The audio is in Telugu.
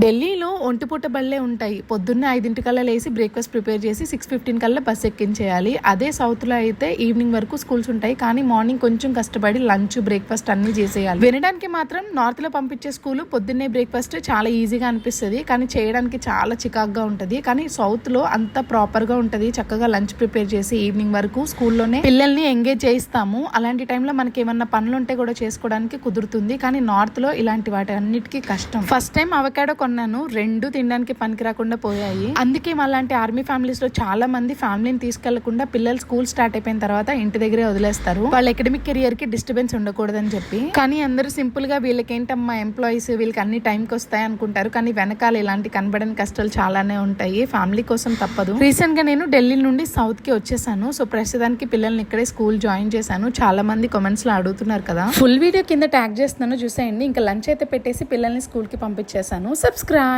ఢిల్లీలో ఒంటిపూట బళ్ళే ఉంటాయి. పొద్దున్నే ఐదింటికల్లా లేసి బ్రేక్ఫాస్ట్ ప్రిపేర్ చేసి సిక్స్ ఫిఫ్టీన్ కల్లా బస్ ఎక్కించేయాలి. అదే సౌత్లో అయితే ఈవినింగ్ వరకు స్కూల్స్ ఉంటాయి. కానీ మార్నింగ్ కొంచెం కష్టపడి లంచ్ బ్రేక్ఫాస్ట్ అన్నీ చేసేయాలి. వినడానికి మాత్రం నార్త్లో పంపించే స్కూల్ పొద్దున్నే బ్రేక్ఫాస్ట్ చాలా ఈజీగా అనిపిస్తుంది. కానీ చేయడానికి చాలా చికాక్గా ఉంటుంది. కానీ సౌత్లో అంత ప్రాపర్గా ఉంటుంది. చక్కగా లంచ్ ప్రిపేర్ చేసి ఈవినింగ్ వరకు స్కూల్లోనే పిల్లల్ని ఎంగేజ్ చేయిస్తాము. అలాంటి టైంలో మనకి ఏమన్నా పనులు ఉంటే కూడా చేసుకోవడానికి కుదురుతుంది. కానీ నార్త్లో ఇలాంటి వాటి అన్నిటికీ కష్టం. ఫస్ట్ టైం అవకాడో కొన్నాను. రెండు తినడానికి పనికి రాకుండా పోయాయి. అందుకే అలాంటి ఆర్మీ ఫ్యామిలీస్లో చాలా మంది ఫ్యామిలీని తీసుకెళ్ళకుండా పిల్లలు స్కూల్ స్టార్ట్ అయిపోయిన తర్వాత ఇంటి దగ్గరే వదిలేస్తారు. వాళ్ళ అకాడమిక్ కెరియర్కి డిస్టర్బెన్స్ ఉండకూడదని చెప్పి. కానీ అందరూ సింపుల్గా వీళ్ళకేంటమ్మా ఎంప్లాయీస్ వీళ్ళకి అన్ని టైంకి వస్తాయి అనుకుంటారు. కానీ వెనకాల ఇలాంటి కనబడని కష్టాలు చాలానే ఉంటాయి. ఫ్యామిలీ కోసం తప్పదు. రీసెంట్గా నేను ఢిల్లీ నుండి సౌత్కి వచ్చేసాను. సో ప్రస్తుతానికి పిల్లల్ని ఇక్కడే స్కూల్ జాయిన్ చేశాను. చాలా మంది కామెంట్స్లో అడుగుతున్నారు కదా. ఫుల్ వీడియో కింద ట్యాగ్ చేస్తున్నాను. చూసేయండి. ఇంకా లంచ్ అయితే పెట్టేసి పిల్లల్ని స్కూల్కి పంపించేశాను. subscribe.